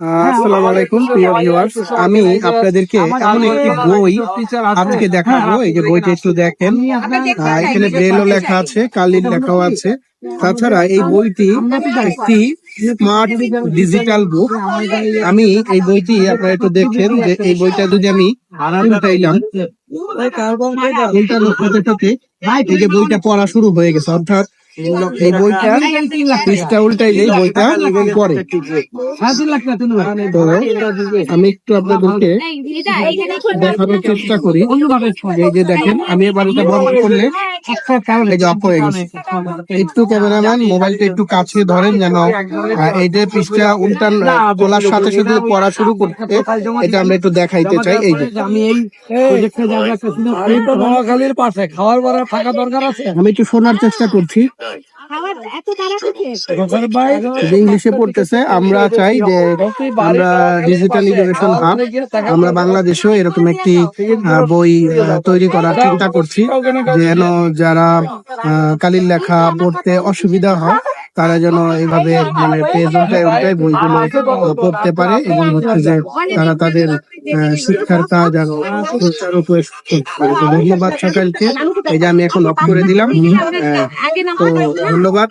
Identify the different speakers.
Speaker 1: আসসালামু আলাইকুম প্রিয় ভিউয়ার্স আমি আপনাদেরকে এমন একটি বই আজকে দেখাবো এই যে বইটা একটু দেখেন। এখানে ব্রেলও লেখা আছে কালির লেখাও আছে। তাছাড়া এই বইটি একটি স্মার্ট ডিজিটাল বুক আমি এই বইটি আপনারা একটু দেখেন যে এই বইটা যদি আমি উল্টাইলাম উল্টানোর সাথে সাথে এই যে বইটা পড়া শুরু হয়ে গেছে অর্থাৎ এই বইটা পৃষ্ঠা উল্টাইলেই বইটা পড়ে তো আমি একটু আপনাদেরকে দেখানোর চেষ্টা করি। এই যে দেখেন আমি এবার এটা বন্ধ করলে এই যে অফ হয়ে গেছে। একটু ক্যামেরাম্যান মোবাইলটা একটু কাছে ধরেন যেন এইটা পিসটা পৃষ্ঠা উল্টান তোলার সাথে সাথে পড়া শুরু করতে এটা আমরা একটু দেখাইতে চাই এই যে।
Speaker 2: আমি এই পাশে খাওয়ার পরে থাকা দরকার আছে।
Speaker 1: আমি একটু শোনার চেষ্টা করছি। ইংলিশে পড়তেছে আমরা চাই যে আমরা ডিজিটাল ইনোভেশন হাব আমরা বাংলাদেশেও এরকম একটি আহ, বই আহ, তৈরি করার চিন্তা করছি যেন যারা আহ, কালির লেখা পড়তে অসুবিধা হয় তারা যেন এইভাবে মানে পেজ উল্টায় উল্টায় বইগুলো পড়তে পারে এবং হচ্ছে যে তারা তাদের শিক্ষার কাজ আরও সুচারুরূপে করতে পারে। তো ধন্যবাদ সকালকে। এই যে আমি এখন অফ করে দিলাম। তো ধন্যবাদ।